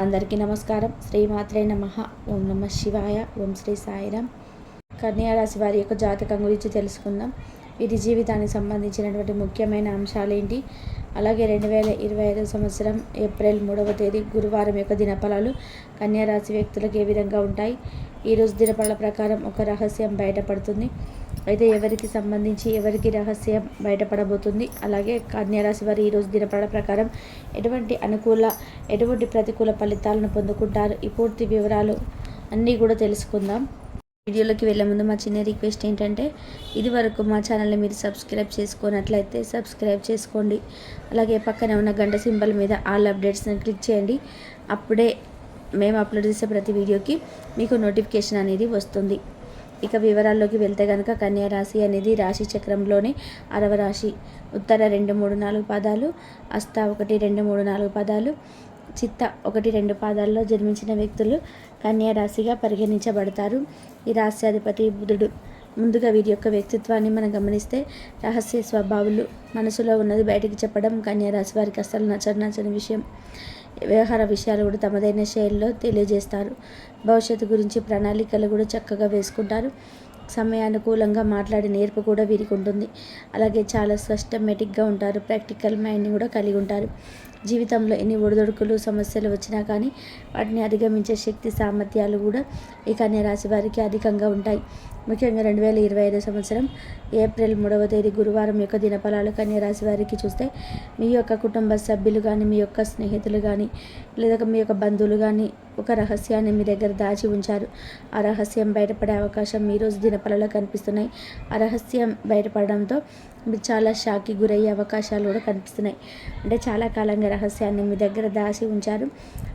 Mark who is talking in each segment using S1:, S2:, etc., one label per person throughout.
S1: అందరికీ నమస్కారం. శ్రీమాత్రే నమ. ఓం నమ శివాయ. ఓం శ్రీ సాయిరామ్. కన్యారాశి వారి యొక్క జాతకం గురించి తెలుసుకుందాం. వీరి జీవితానికి సంబంధించినటువంటి ముఖ్యమైన అంశాలు ఏంటి? అలాగే రెండు వేల ఇరవై ఐదవ సంవత్సరం ఏప్రిల్ మూడవ తేదీ గురువారం యొక్క దినఫలాలు కన్యారాశి వ్యక్తులకు ఏ విధంగా ఉంటాయి? ఈరోజు దినఫల ప్రకారం ఒక రహస్యం బయటపడుతుంది. అయితే ఎవరికి సంబంధించి ఎవరికి రహస్యం బయటపడబోతుంది? అలాగే కన్యారాశి వారు ఈరోజు దినపడ ప్రకారం ఎటువంటి అనుకూల ఎటువంటి ప్రతికూల ఫలితాలను పొందుకుంటారు? ఈ పూర్తి వివరాలు అన్నీ కూడా తెలుసుకుందాం. వీడియోలోకి వెళ్ళే ముందు మా చిన్న రిక్వెస్ట్ ఏంటంటే ఇది వరకు మా ఛానల్ని మీరు సబ్స్క్రైబ్ చేసుకున్నట్లయితే సబ్స్క్రైబ్ చేసుకోండి. అలాగే పక్కనే ఉన్న గంట సింబల్ మీద ఆల్ అప్డేట్స్ని క్లిక్ చేయండి. అప్పుడే మేము అప్లోడ్ చేసే ప్రతి వీడియోకి మీకు నోటిఫికేషన్ అనేది వస్తుంది. ఇక వివరాల్లోకి వెళ్తే కనుక కన్యా రాశి అనేది రాశి చక్రంలోని అరవ రాశి. ఉత్తర రెండు మూడు నాలుగు పాదాలు అస్త ఒకటి రెండు మూడు నాలుగు పాదాలు చిత్త ఒకటి రెండు పాదాల్లో జన్మించిన వ్యక్తులు కన్యా రాశిగా పరిగణించబడతారు. ఈ రాశ్యాధిపతి బుధుడు. ముందుగా వీరి యొక్క వ్యక్తిత్వాన్ని మనం గమనిస్తే రహస్య స్వభావాలు మనసులో ఉన్నది బయటికి చెప్పడం కన్యారాశి వారికి అస్సలు నచ్చని నచ్చని విషయం. వ్యవహార విషయాలు కూడా తమదైన శైలిలో తెలియజేస్తారు. భవిష్యత్తు గురించి ప్రణాళికలు కూడా చక్కగా వేసుకుంటారు. సమయానుకూలంగా మాట్లాడే నేర్పు కూడా వీరికి ఉంటుంది. అలాగే చాలా స్పష్టమెటిక్గా ఉంటారు. ప్రాక్టికల్ మైండ్ని కూడా కలిగి ఉంటారు. జీవితంలో ఎన్ని ఒడిదొడుకులు సమస్యలు వచ్చినా కానీ వాటిని అధిగమించే శక్తి సామర్థ్యాలు కూడా ఈ కన్యరాశి వారికి అధికంగా ఉంటాయి. ముఖ్యంగా రెండు వేల ఇరవై ఐదో సంవత్సరం ఏప్రిల్ మూడవ తేదీ గురువారం యొక్క దినఫలాలు కన్యరాశి వారికి చూస్తే మీ యొక్క కుటుంబ సభ్యులు కానీ మీ యొక్క స్నేహితులు కానీ లేదా మీ యొక్క బంధువులు కానీ ఒక రహస్యాన్ని మీ దగ్గర దాచి ఉంచారు. ఆ రహస్యం బయటపడే అవకాశం ఈరోజు దినపలలో కనిపిస్తున్నాయి. ఆ రహస్యం బయటపడడంతో మీరు చాలా షాక్కి గురయ్యే అవకాశాలు కూడా కనిపిస్తున్నాయి. అంటే చాలా కాలంగా రహస్యాన్ని మీ దగ్గర దాచి ఉంచారు.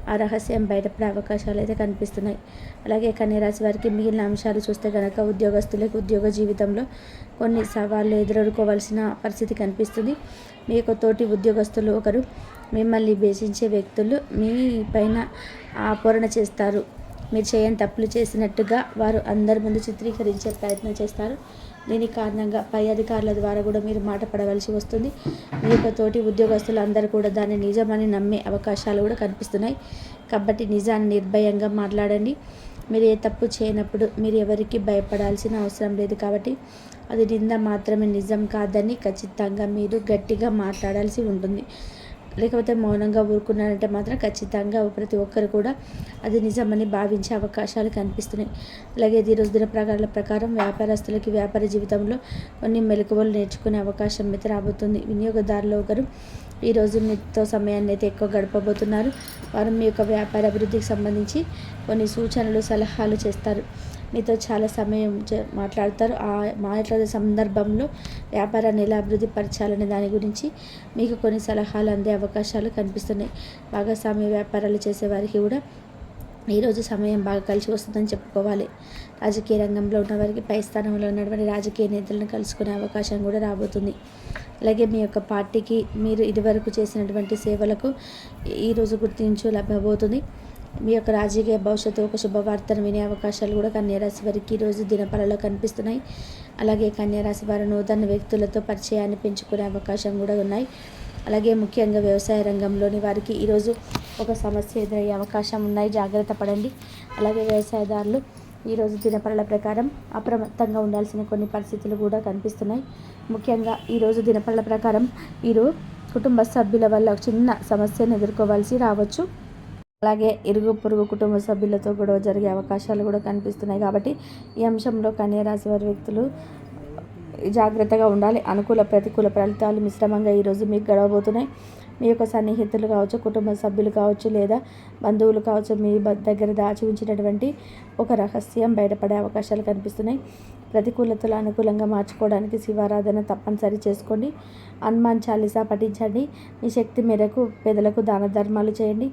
S1: ఆ రహస్యం బయటపడే అవకాశాలు అయితే కనిపిస్తున్నాయి. అలాగే కన్యరాశి వారికి మిగిలిన అంశాలు చూస్తే కనుక ఉద్యోగస్తులకు ఉద్యోగ జీవితంలో కొన్ని సవాళ్ళు ఎదుర్కోవాల్సిన పరిస్థితి కనిపిస్తుంది. మీ యొక్క తోటి ఉద్యోగస్తులు ఒకరు మిమ్మల్ని భేషించే వ్యక్తులు మీ పైన ఆపరణ చేస్తారు. మీరు చేయని తప్పులు చేసినట్టుగా వారు అందరి ముందు చిత్రీకరించే ప్రయత్నం చేస్తారు. దీని కారణంగా పై అధికారుల ద్వారా కూడా మీరు మాట పడవలసి వస్తుంది. మీ యొక్క తోటి ఉద్యోగస్తులు అందరూ కూడా దాన్ని నిజమని నమ్మే అవకాశాలు కూడా కనిపిస్తున్నాయి. కాబట్టి నిజాన్ని నిర్భయంగా మాట్లాడండి. మీరు ఏ తప్పు చేయనప్పుడు మీరు ఎవరికి భయపడాల్సిన అవసరం లేదు కాబట్టి అది నింద మాత్రమే నిజం కాదని ఖచ్చితంగా మీరు గట్టిగా మాట్లాడాల్సి ఉంటుంది. లేకపోతే మౌనంగా ఊరుకున్నారంటే మాత్రం ఖచ్చితంగా ప్రతి ఒక్కరు కూడా అది నిజమని భావించే అవకాశాలు కనిపిస్తున్నాయి. అలాగే ఈరోజు దిన ప్రకారాల ప్రకారం వ్యాపారస్తులకి వ్యాపార జీవితంలో కొన్ని మెలకువలు నేర్చుకునే అవకాశం అయితే రాబోతుంది. వినియోగదారులు ఒకరు ఈరోజు మీతో సమయాన్ని అయితే ఎక్కువ గడపబోతున్నారు. వారు మీ యొక్క వ్యాపార అభివృద్ధికి సంబంధించి కొన్ని సూచనలు సలహాలు చేస్తారు. మీతో చాలా సమయం మాట్లాడతారు. ఆ మాట్లాడే సందర్భంలో వ్యాపారాన్ని ఎలా అభివృద్ధి పరచాలనే దాని గురించి మీకు కొన్ని సలహాలు అందే అవకాశాలు కనిపిస్తున్నాయి. భాగస్వామ్య వ్యాపారాలు చేసేవారికి కూడా ఈరోజు సమయం బాగా కలిసి వస్తుందని చెప్పుకోవాలి. రాజకీయ రంగంలో ఉన్న వారికి పై స్థానంలో ఉన్నటువంటి రాజకీయ నేతలను కలుసుకునే అవకాశం కూడా రాబోతుంది. అలాగే మీ యొక్క పార్టీకి మీరు ఇదివరకు చేసినటువంటి సేవలకు ఈరోజు గుర్తించు లభ్యమవుతుంది మీ యొక్క రాజకీయ భవిష్యత్తు ఒక శుభవార్తను వినే అవకాశాలు కూడా కన్యారాశి వారికి ఈరోజు దినపలలో కనిపిస్తున్నాయి. అలాగే కన్యారాశి వారు నూతన వ్యక్తులతో పరిచయాన్ని పెంచుకునే అవకాశం కూడా ఉన్నాయి. అలాగే ముఖ్యంగా వ్యవసాయ రంగంలోని వారికి ఈరోజు ఒక సమస్య ఎదురయ్యే అవకాశం ఉన్నాయి. జాగ్రత్త పడండి. అలాగే వ్యవసాయదారులు ఈరోజు దినపరల ప్రకారం అప్రమత్తంగా ఉండాల్సిన కొన్ని పరిస్థితులు కూడా కనిపిస్తున్నాయి. ముఖ్యంగా ఈరోజు దినపరల ప్రకారం మీరు కుటుంబ సభ్యుల వల్ల చిన్న సమస్యను ఎదుర్కోవాల్సి రావచ్చు. అలాగే ఇరుగు పొరుగు కుటుంబ సభ్యులతో గొడవ జరిగే అవకాశాలు కూడా కనిపిస్తున్నాయి కాబట్టి ఈ అంశంలో కన్యరాశి వారి వ్యక్తులు జాగ్రత్తగా ఉండాలి. అనుకూల ప్రతికూల ఫలితాలు మిశ్రమంగా ఈరోజు మీకు గడవబోతున్నాయి. మీ యొక్క సన్నిహితులు కావచ్చు కుటుంబ సభ్యులు కావచ్చు లేదా బంధువులు కావచ్చు మీ దగ్గర దాచి ఉంచినటువంటి ఒక రహస్యం బయటపడే అవకాశాలు కనిపిస్తున్నాయి. ప్రతికూలతలు అనుకూలంగా మార్చుకోవడానికి శివారాధన తప్పనిసరి చేసుకోండి హనుమాన్ చాలీసా పఠించండి. మీ శక్తి మేరకు పేదలకు దాన ధర్మాలు చేయండి.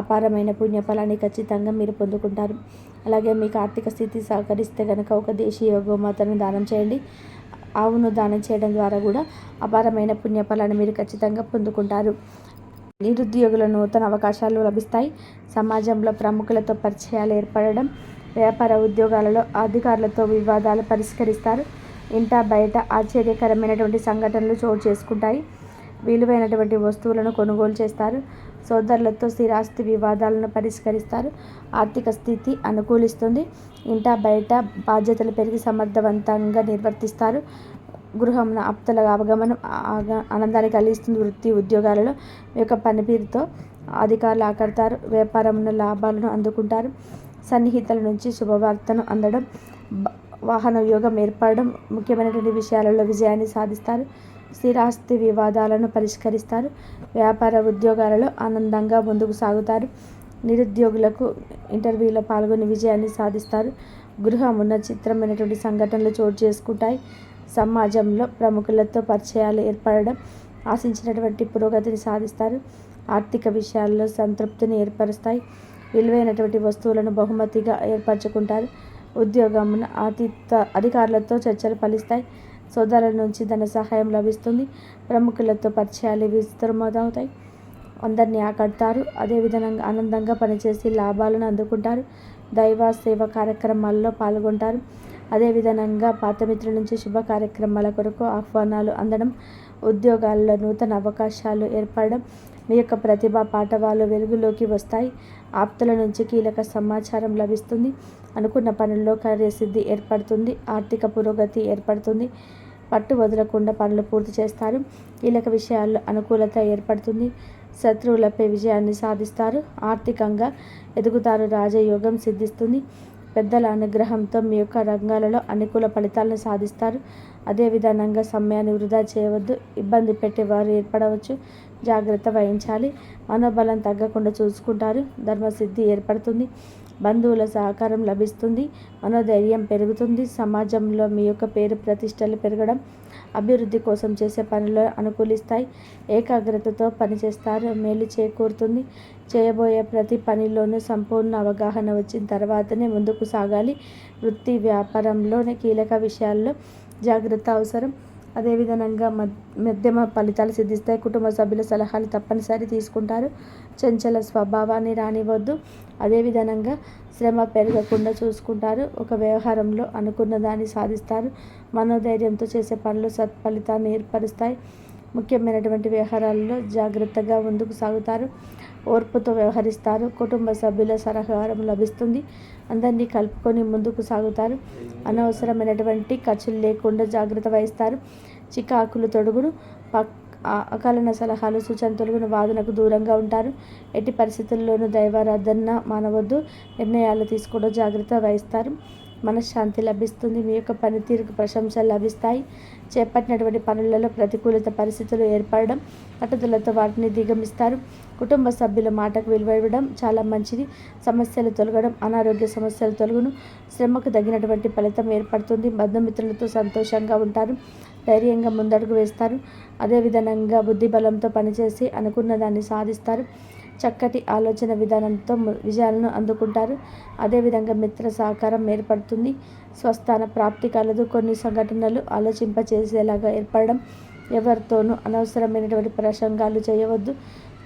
S1: అపారమైన పుణ్యఫలాన్ని ఖచ్చితంగా మీరు పొందుకుంటారు. అలాగే మీకు ఆర్థిక స్థితి సహకరిస్తే కనుక ఒక దేశీయ గోమాతను దానం చేయండి. ఆవును దానం చేయడం ద్వారా కూడా అపారమైన పుణ్యఫలాన్ని మీరు ఖచ్చితంగా పొందుకుంటారు. నిరుద్యోగుల నూతన అవకాశాలు లభిస్తాయి. సమాజంలో ప్రముఖులతో పరిచయాలు ఏర్పడడం వ్యాపార ఉద్యోగాలలో అధికారులతో వివాదాలు పరిష్కరిస్తారు. ఇంట బయట ఆశ్చర్యకరమైనటువంటి సంఘటనలు చోటు చేసుకుంటాయి. విలువైనటువంటి వస్తువులను కొనుగోలు చేస్తారు. సోదరులతో స్థిరాస్తి వివాదాలను పరిష్కరిస్తారు. ఆర్థిక స్థితి అనుకూలిస్తుంది. ఇంట బయట బాధ్యతలు పెరిగి సమర్థవంతంగా నిర్వర్తిస్తారు. గృహం ఆప్తుల అవగమనం ఆనందాన్ని కలిగిస్తుంది. వృత్తి ఉద్యోగాలలో యొక్క పనితీరుతో అధికారులు ఆకడతారు. వ్యాపారంలో లాభాలను అందుకుంటారు. సన్నిహితుల నుంచి శుభవార్తను అందడం వాహన యోగం ఏర్పడడం ముఖ్యమైనటువంటి విషయాలలో విజయాన్ని సాధిస్తారు. స్థిరాస్తి వివాదాలను పరిష్కరిస్తారు. వ్యాపార ఉద్యోగాలలో ఆనందంగా ముందుకు సాగుతారు. నిరుద్యోగులకు ఇంటర్వ్యూలో పాల్గొని విజయాన్ని సాధిస్తారు. గృహం ఉన్న చిత్రమైనటువంటి సంఘటనలు చోటు చేసుకుంటాయి. సమాజంలో ప్రముఖులతో పరిచయాలు ఏర్పడడం ఆశించినటువంటి పురోగతిని సాధిస్తారు. ఆర్థిక విషయాల్లో సంతృప్తిని ఏర్పరుస్తాయి. విలువైనటువంటి వస్తువులను బహుమతిగా ఏర్పరచుకుంటారు. ఉద్యోగమున అతీత అధికారులతో చర్చలు ఫలిస్తాయి. సోదరుల నుంచి ధన సహాయం లభిస్తుంది. ప్రముఖులతో పరిచయాలు విస్తృతమవుతాయి. అందరినీ ఆకడతారు అదేవిధంగా ఆనందంగా పనిచేసి లాభాలను అందుకుంటారు. దైవ సేవ కార్యక్రమాల్లో పాల్గొంటారు. అదేవిధంగా పాతమిత్రుల నుంచి శుభ కార్యక్రమాల కొరకు ఆహ్వానాలు అందడం ఉద్యోగాల్లో నూతన అవకాశాలు ఏర్పడడం మీ యొక్క ప్రతిభ పాఠవాలు వెలుగులోకి వస్తాయి. ఆప్తుల నుంచి కీలక సమాచారం లభిస్తుంది. అనుకున్న పనుల్లో కార్యసిద్ధి ఏర్పడుతుంది. ఆర్థిక పురోగతి ఏర్పడుతుంది. పట్టు వదలకుండా పనులు పూర్తి చేస్తారు. కీలక విషయాల్లో అనుకూలత ఏర్పడుతుంది. శత్రువులపై విజయాన్ని సాధిస్తారు. ఆర్థికంగా ఎదుగుతారు రాజయోగం సిద్ధిస్తుంది. పెద్దల అనుగ్రహంతో మీ యొక్క రంగాలలో అనుకూల ఫలితాలను సాధిస్తారు. అదేవిధంగా సమయాన్ని వృధా చేయవద్దు ఇబ్బంది పెట్టేవారు ఏర్పడవచ్చు. జాగ్రత్త వహించాలి. మనోబలం తగ్గకుండా చూసుకుంటారు. ధర్మసిద్ధి ఏర్పడుతుంది. బంధువుల సహకారం లభిస్తుంది. మనోధైర్యం పెరుగుతుంది. సమాజంలో మీ యొక్క పేరు ప్రతిష్టలు పెరగడం అభివృద్ధి కోసం చేసే పనులు అనుకూలిస్తాయి. ఏకాగ్రతతో పనిచేస్తారు. మేలు చేకూరుతుంది. చేయబోయే ప్రతి పనిలోనూ సంపూర్ణ అవగాహన వచ్చిన తర్వాతనే ముందుకు సాగాలి. వృత్తి వ్యాపారంలోని కీలక విషయాల్లో జాగ్రత్త అవసరం. అదేవిధంగా మధ్యమ ఫలితాలు సిద్ధిస్తాయి. కుటుంబ సభ్యుల సలహాలు తప్పనిసరి తీసుకుంటారు. చంచల స్వభావాన్ని రానివ్వద్దు. అదేవిధంగా శ్రమ పెరగకుండా చూసుకుంటారు. ఒక వ్యవహారంలో అనుకున్న దాన్ని సాధిస్తారు. మనోధైర్యంతో చేసే పనులు సత్ఫలితాన్ని ఏర్పరుస్తాయి. ముఖ్యమైనటువంటి వ్యవహారాల్లో జాగ్రత్తగా ముందుకు సాగుతారు. ఓర్పుతో వ్యవహరిస్తారు. కుటుంబ సభ్యుల సహకారం లభిస్తుంది. అందరినీ కలుపుకొని ముందుకు సాగుతారు. అనవసరమైనటువంటి ఖర్చులు లేకుండా జాగ్రత్త వహిస్తారు. చికాకులు తొడుగును పక్ అకాలన సలహాలు సూచన తొలగిన వాదనకు దూరంగా ఉంటారు. ఎట్టి పరిస్థితుల్లోనూ దైవారాధన మానవద్దు. నిర్ణయాలు తీసుకోవడం జాగ్రత్త వహిస్తారు. మనశ్శాంతి లభిస్తుంది. మీ యొక్క పనితీరుకు ప్రశంసలు లభిస్తాయి. చేపట్టినటువంటి పనులలో ప్రతికూలత పరిస్థితులు ఏర్పడడం పట్టుదలతో వాటిని దిగమిస్తారు. కుటుంబ సభ్యుల మాటకు విలువ ఇవ్వడం చాలా మంచిది. సమస్యలు తొలగడం అనారోగ్య సమస్యలు తొలగును. శ్రమకు తగినటువంటి ఫలితం ఏర్పడుతుంది. బంధుమిత్రులతో సంతోషంగా ఉంటారు. ధైర్యంగా ముందడుగు వేస్తారు. అదేవిధంగా బుద్ధి బలంతో పనిచేసి అనుకున్న దాన్ని సాధిస్తారు. చక్కటి ఆలోచన విధానంతో విజయాలను అందుకుంటారు. అదేవిధంగా మిత్ర సహకారం ఏర్పడుతుంది. స్వస్థాన ప్రాప్తి కలదు. కొన్ని సంఘటనలు ఆలోచింపచేసేలాగా ఏర్పడడం ఎవరితోనూ అనవసరమైనటువంటి ప్రసంగాలు చేయవద్దు.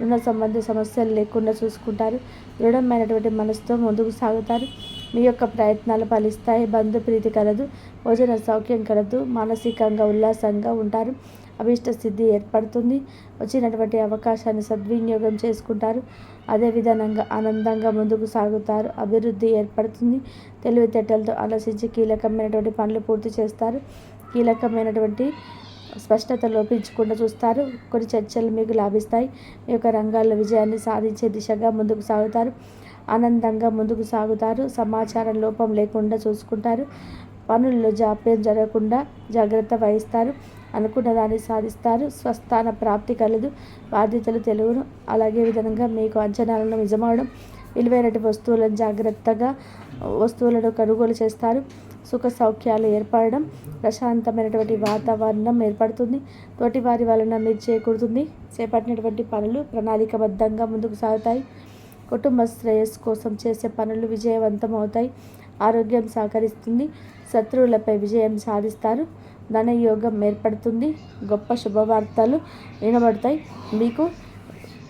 S1: రుణ సంబంధ సమస్యలు లేకుండా చూసుకుంటారు. దృఢమైనటువంటి మనసుతో ముందుకు సాగుతారు. మీ యొక్క ప్రయత్నాలు ఫలిస్తాయి. బంధు ప్రీతి కలదు. భోజన సౌఖ్యం కలదు. మానసికంగా ఉల్లాసంగా ఉంటారు. అభీష్ట సిద్ధి ఏర్పడుతుంది. వచ్చినటువంటి అవకాశాన్ని సద్వినియోగం చేసుకుంటారు. అదేవిధంగా ఆనందంగా ముందుకు సాగుతారు. అభివృద్ధి ఏర్పడుతుంది. తెలివితేటలతో ఆలోచించి కీలకమైనటువంటి పనులు పూర్తి చేస్తారు. కీలకమైనటువంటి స్పష్టత లోపించకుండా చూస్తారు. కొన్ని చర్చలు మీకు లాభిస్తాయి. మీ యొక్క రంగాల్లో విజయాన్ని సాధించే దిశగా ముందుకు సాగుతారు. ఆనందంగా ముందుకు సాగుతారు. సమాచారం లోపం లేకుండా చూసుకుంటారు. పనుల్లో జాప్యం జరగకుండా జాగ్రత్త వహిస్తారు. అనుకున్న దాన్ని సాధిస్తారు. స్వస్థాన ప్రాప్తి కలదు. బాధ్యతలు తెలుగును అలాగే విధంగా మీకు అంచనాలను నిజమవడం విలువైనటువంటి వస్తువులను జాగ్రత్తగా వస్తువులను కొనుగోలు చేస్తారు. సుఖ సౌఖ్యాలు ఏర్పడడం ప్రశాంతమైనటువంటి వాతావరణం ఏర్పడుతుంది. తోటివారి వలన మీరు చేకూరుతుంది. చేపట్టినటువంటి పనులు ప్రణాళికబద్ధంగా ముందుకు సాగుతాయి. కుటుంబ శ్రేయస్సు కోసం చేసే పనులు విజయవంతం అవుతాయి. ఆరోగ్యం సహకరిస్తుంది. శత్రువులపై విజయం సాధిస్తారు. ధనయోగం ఏర్పడుతుంది. గొప్ప శుభవార్తలు వినబడతాయి. మీకు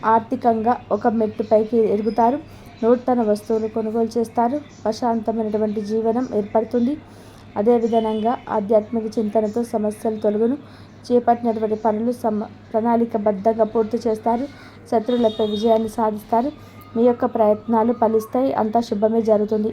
S1: ఆర్థికంగా ఒక మెట్టుపైకి ఎదుగుతారు నూతన వస్తువులు కొనుగోలు చేస్తారు. ప్రశాంతమైనటువంటి జీవనం ఏర్పడుతుంది. అదేవిధంగా ఆధ్యాత్మిక చింతనతో సమస్యలు తొలగును. చేపట్టినటువంటి పనులు సమ ప్రణాళికబద్ధంగా పూర్తి చేస్తారు. శత్రువులపై విజయాన్ని సాధిస్తారు. మీ యొక్క ప్రయత్నాలు ఫలిస్తాయి. అంతా శుభమే జరుగుతుంది.